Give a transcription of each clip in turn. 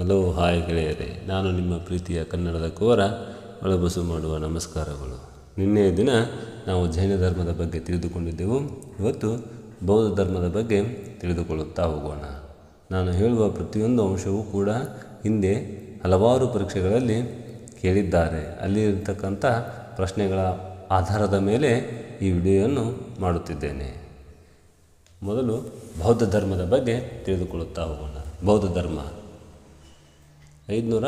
Hello, hi ಗೆಳೆಯರೇ. ನಾನು ನಿಮ್ಮ ಪ್ರೀತಿಯ ಕನ್ನಡದ ಕೋರ ಒಳಬಸು ಮಾಡುವ ನಮಸ್ಕಾರಗಳು. ನಿನ್ನೆಯ ದಿನ ನಾವು ಜೈನ ಧರ್ಮದ ಬಗ್ಗೆ ತಿಳಿದುಕೊಂಡಿದ್ದೆವು. ಇವತ್ತು ಬೌದ್ಧ ಧರ್ಮದ ಬಗ್ಗೆ ತಿಳಿದುಕೊಳ್ಳುತ್ತಾ ಹೋಗೋಣ. ನಾನು ಹೇಳುವ ಪ್ರತಿಯೊಂದು ಅಂಶವೂ ಕೂಡ ಹಿಂದೆ ಹಲವಾರು ಪರೀಕ್ಷೆಗಳಲ್ಲಿ ಕೇಳಿದ್ದಾರೆ. ಅಲ್ಲಿ ಇರತಕ್ಕಂಥ ಪ್ರಶ್ನೆಗಳ ಆಧಾರದ ಮೇಲೆ ಈ ವಿಡಿಯೋವನ್ನು ಮಾಡುತ್ತಿದ್ದೇನೆ. ಮೊದಲು ಬೌದ್ಧ ಧರ್ಮದ ಬಗ್ಗೆ ತಿಳಿದುಕೊಳ್ಳುತ್ತಾ ಹೋಗೋಣ. ಬೌದ್ಧ ಧರ್ಮ ಐದುನೂರ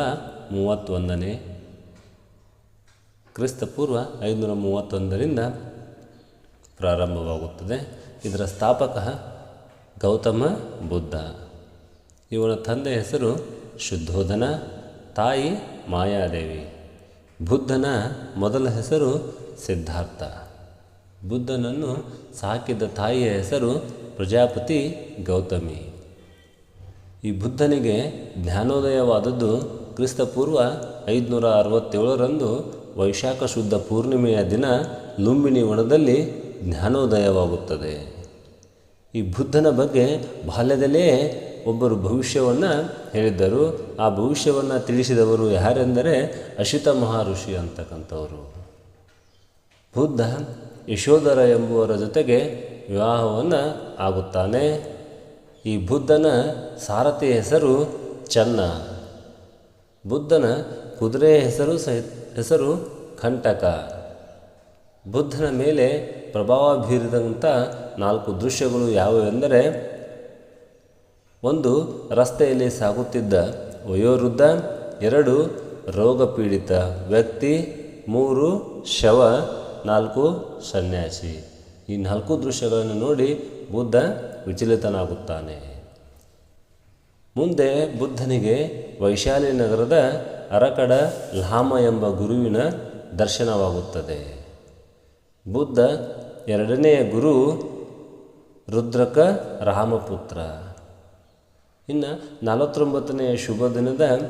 ಮೂವತ್ತೊಂದನೇ. ಕ್ರಿಸ್ತಪೂರ್ವ ಐದುನೂರ ಮೂವತ್ತೊಂದರಿಂದ ಪ್ರಾರಂಭವಾಗುತ್ತದೆ. ಇದರ ಸ್ಥಾಪಕ ಗೌತಮ ಬುದ್ಧ. ಇವನ ತಂದೆ ಹೆಸರು ಶುದ್ಧೋಧನ, ತಾಯಿ ಮಾಯಾದೇವಿ. ಬುದ್ಧನ ಮೊದಲ ಹೆಸರು ಸಿದ್ಧಾರ್ಥ. ಬುದ್ಧನನ್ನು ಸಾಕಿದ ತಾಯಿಯ ಹೆಸರು ಪ್ರಜಾಪತಿ ಗೌತಮಿ. ಈ ಬುದ್ಧನಿಗೆ ಜ್ಞಾನೋದಯವಾದದ್ದು ಕ್ರಿಸ್ತಪೂರ್ವ ಐದುನೂರ ಅರವತ್ತೇಳರಂದು ವೈಶಾಖ ಶುದ್ಧ ಪೂರ್ಣಿಮೆಯ ದಿನ ಲುಂಬಿನಿ ವನದಲ್ಲಿ ಜ್ಞಾನೋದಯವಾಗುತ್ತದೆ. ಈ ಬುದ್ಧನ ಬಗ್ಗೆ ಬಾಲ್ಯದಲ್ಲೇ ಒಬ್ಬರು ಭವಿಷ್ಯವನ್ನು ಹೇಳಿದ್ದರು. ಆ ಭವಿಷ್ಯವನ್ನು ತಿಳಿಸಿದವರು ಯಾರೆಂದರೆ ಅಶಿತ ಮಹರ್ಷಿ ಅಂತಕ್ಕಂಥವರು. ಬುದ್ಧ ಯಶೋಧರ ಎಂಬುವರ ಜೊತೆಗೆ ವಿವಾಹವನ್ನು ಆಗುತ್ತಾನೆ. ಈ ಬುದ್ಧನ ಸಾರಥಿ ಹೆಸರು ಚನ್ನ. ಬುದ್ಧನ ಕುದುರೆ ಹೆಸರು ಹೆಸರು ಕಂಟಕ. ಬುದ್ಧನ ಮೇಲೆ ಪ್ರಭಾವ ಬೀರಿದಂಥ ನಾಲ್ಕು ದೃಶ್ಯಗಳು ಯಾವುವೆಂದರೆ, ಒಂದು ರಸ್ತೆಯಲ್ಲಿ ಸಾಗುತ್ತಿದ್ದ ವಯೋವೃದ್ಧ, ಎರಡು ರೋಗಪೀಡಿತ ವ್ಯಕ್ತಿ, ಮೂರು ಶವ, ನಾಲ್ಕು ಸನ್ಯಾಸಿ. ಈ ನಾಲ್ಕು ದೃಶ್ಯಗಳನ್ನು ನೋಡಿ ಬುದ್ಧ ವಿಚಲಿತನಾಗುತ್ತಾನೆ. ಮುಂದೆ ಬುದ್ಧನಿಗೆ ವೈಶಾಲಿ ನಗರದ ಅರಕಡ ಲಾಮ ಎಂಬ ಗುರುವಿನ ದರ್ಶನವಾಗುತ್ತದೆ. ಬುದ್ಧ ಎರಡನೆಯ ಗುರು ರುದ್ರಕ ರಾಮಪುತ್ರ. ಇನ್ನು ನಲವತ್ತೊಂಬತ್ತನೆಯ ಶುಭ ದಿನದ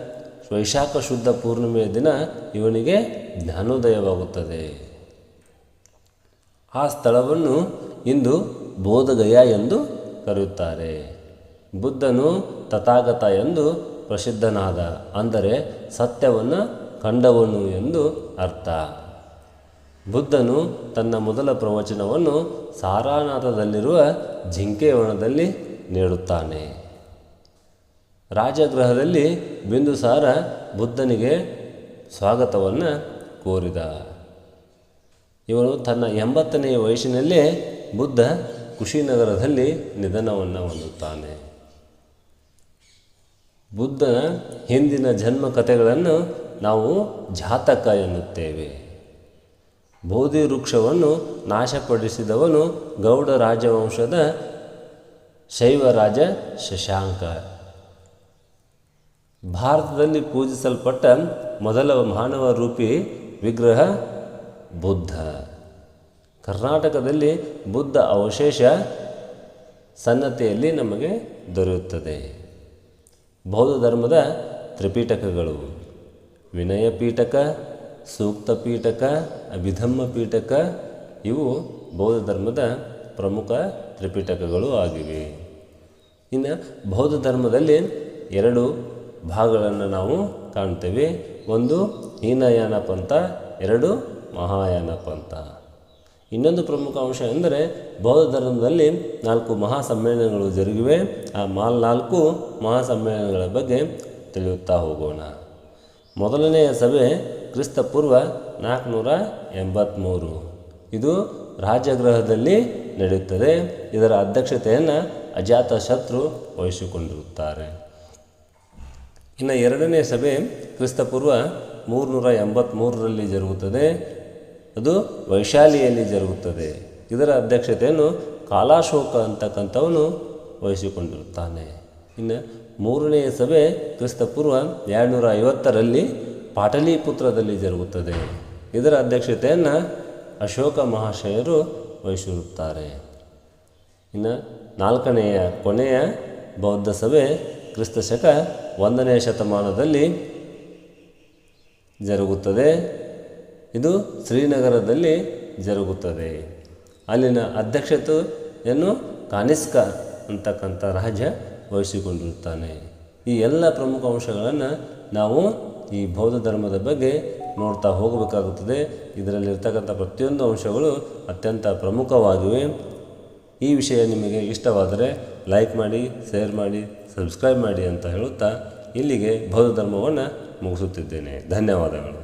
ವೈಶಾಖ ಶುದ್ಧ ಪೂರ್ಣಿಮೆಯ ದಿನ ಇವನಿಗೆ ಜ್ಞಾನೋದಯವಾಗುತ್ತದೆ. ಆ ಸ್ಥಳವನ್ನು ಇಂದು ಬೋಧಗಯ ಎಂದು ಕರೆಯುತ್ತಾರೆ. ಬುದ್ಧನು ತಥಾಗತ ಎಂದು ಪ್ರಸಿದ್ಧನಾದ, ಅಂದರೆ ಸತ್ಯವನ್ನು ಕಂಡವನು ಎಂದು ಅರ್ಥ. ಬುದ್ಧನು ತನ್ನ ಮೊದಲ ಪ್ರವಚನವನ್ನು ಸಾರಾನಾಥದಲ್ಲಿರುವ ಜಿಂಕೆವನದಲ್ಲಿ ನೀಡುತ್ತಾನೆ. ರಾಜಗೃಹದಲ್ಲಿ ಬಿಂದುಸಾರ ಬುದ್ಧನಿಗೆ ಸ್ವಾಗತವನ್ನು ಕೋರಿದ. ಇವನು ತನ್ನ ಎಂಬತ್ತನೆಯ ವಯಸ್ಸಿನಲ್ಲೇ ಬುದ್ಧ ಕುಶಿನಗರದಲ್ಲಿ ನಿಧನವನ್ನು ಹೊಂದುತ್ತಾನೆ. ಬುದ್ಧನ ಹಿಂದಿನ ಜನ್ಮ ಕಥೆಗಳನ್ನು ನಾವು ಜಾತಕ ಎನ್ನುತ್ತೇವೆ. ಬೋಧಿ ವೃಕ್ಷವನ್ನು ನಾಶಪಡಿಸಿದವನು ಗೌಡ ರಾಜವಂಶದ ಶೈವರಾಜ ಶಶಾಂಕ. ಭಾರತದಲ್ಲಿ ಪೂಜಿಸಲ್ಪಟ್ಟ ಮೊದಲ ಮಾನವ ರೂಪಿ ವಿಗ್ರಹ ಬುದ್ಧ. ಕರ್ನಾಟಕದಲ್ಲಿ ಬುದ್ಧ ಅವಶೇಷ ಸನ್ನತೆಯಲ್ಲಿ ನಮಗೆ ದೊರೆಯುತ್ತದೆ. ಬೌದ್ಧ ಧರ್ಮದ ತ್ರಿಪೀಠಕಗಳು ವಿನಯ ಪೀಠಕ, ಸೂಕ್ತ ಪೀಠಕ, ಅಭಿಧಮ್ಮ ಪೀಠಕ, ಇವು ಬೌದ್ಧ ಧರ್ಮದ ಪ್ರಮುಖ ತ್ರಿಪೀಠಕಗಳು ಆಗಿವೆ. ಇನ್ನು ಬೌದ್ಧ ಧರ್ಮದಲ್ಲಿ ಎರಡು ಭಾಗಗಳನ್ನು ನಾವು ಕಾಣ್ತೇವೆ. ಒಂದು ಹೀನಯಾನ ಪಂಥ ಎರಡು ಮಹಾಯಾನ ಪಂಥ ಇನ್ನೊಂದು ಪ್ರಮುಖ ಅಂಶ ಎಂದರೆ ಬೌದ್ಧ ಧರ್ಮದಲ್ಲಿ ನಾಲ್ಕು ಮಹಾ ಸಮ್ಮೇಳನಗಳು ಜರುಗಿವೆ. ಆ ಮಾಲ್ ನಾಲ್ಕು ಮಹಾ ಸಮ್ಮೇಳನಗಳ ಬಗ್ಗೆ ತಿಳಿಯುತ್ತಾ ಹೋಗೋಣ. ಮೊದಲನೆಯ ಸಭೆ ಕ್ರಿಸ್ತಪೂರ್ವ ನಾಲ್ಕುನೂರ ಎಂಬತ್ತ್ಮೂರು ಇದು ರಾಜಗೃಹದಲ್ಲಿ ನಡೆಯುತ್ತದೆ. ಇದರ ಅಧ್ಯಕ್ಷತೆಯನ್ನು ಅಜಾತ ಶತ್ರು ವಹಿಸಿಕೊಂಡಿರುತ್ತಾರೆ. ಇನ್ನು ಎರಡನೇ ಸಭೆ ಕ್ರಿಸ್ತಪೂರ್ವ ಮೂರುನೂರ ಎಂಬತ್ತ್ಮೂರರಲ್ಲಿ ಜರುಗುತ್ತದೆ. ಅದು ವೈಶಾಲಿಯಲ್ಲಿ ಜರುಗುತ್ತದೆ. ಇದರ ಅಧ್ಯಕ್ಷತೆಯನ್ನು ಕಾಲಾಶೋಕ ಅಂತಕ್ಕಂಥವನು ವಹಿಸಿಕೊಂಡಿರುತ್ತಾನೆ. ಇನ್ನು ಮೂರನೆಯ ಸಭೆ ಕ್ರಿಸ್ತಪೂರ್ವ ಎರಡುನೂರ ಐವತ್ತರಲ್ಲಿ ಪಾಟಲಿಪುತ್ರದಲ್ಲಿ ಜರುಗುತ್ತದೆ. ಇದರ ಅಧ್ಯಕ್ಷತೆಯನ್ನು ಅಶೋಕ ಮಹಾಶಯರು ವಹಿಸಿರುತ್ತಾರೆ. ಇನ್ನು ನಾಲ್ಕನೆಯ ಕೊನೆಯ ಬೌದ್ಧ ಸಭೆ ಕ್ರಿಸ್ತ ಶಕ ಒಂದನೆಯ ಶತಮಾನದಲ್ಲಿ ಜರುಗುತ್ತದೆ. ಇದು ಶ್ರೀನಗರದಲ್ಲಿ ಜರುಗುತ್ತದೆ. ಅಲ್ಲಿನ ಅಧ್ಯಕ್ಷತೆಯನ್ನು ಕಾನಿಸ್ಕ ಅಂತಕ್ಕಂಥ ರಾಜ ವಹಿಸಿಕೊಂಡಿರುತ್ತಾನೆ ಈ ಎಲ್ಲ ಪ್ರಮುಖ ಅಂಶಗಳನ್ನು ನಾವು ಈ ಬೌದ್ಧ ಧರ್ಮದ ಬಗ್ಗೆ ನೋಡ್ತಾ ಹೋಗಬೇಕಾಗುತ್ತದೆ. ಇದರಲ್ಲಿರ್ತಕ್ಕಂಥ ಪ್ರತಿಯೊಂದು ಅಂಶಗಳು ಅತ್ಯಂತ ಪ್ರಮುಖವಾಗಿವೆ. ಈ ವಿಷಯ ನಿಮಗೆ ಇಷ್ಟವಾದರೆ ಲೈಕ್ ಮಾಡಿ, ಶೇರ್ ಮಾಡಿ, ಸಬ್ಸ್ಕ್ರೈಬ್ ಮಾಡಿ ಅಂತ ಹೇಳುತ್ತಾ ಇಲ್ಲಿಗೆ ಬೌದ್ಧ ಧರ್ಮವನ್ನು ಮುಗಿಸುತ್ತಿದ್ದೇನೆ. ಧನ್ಯವಾದಗಳು.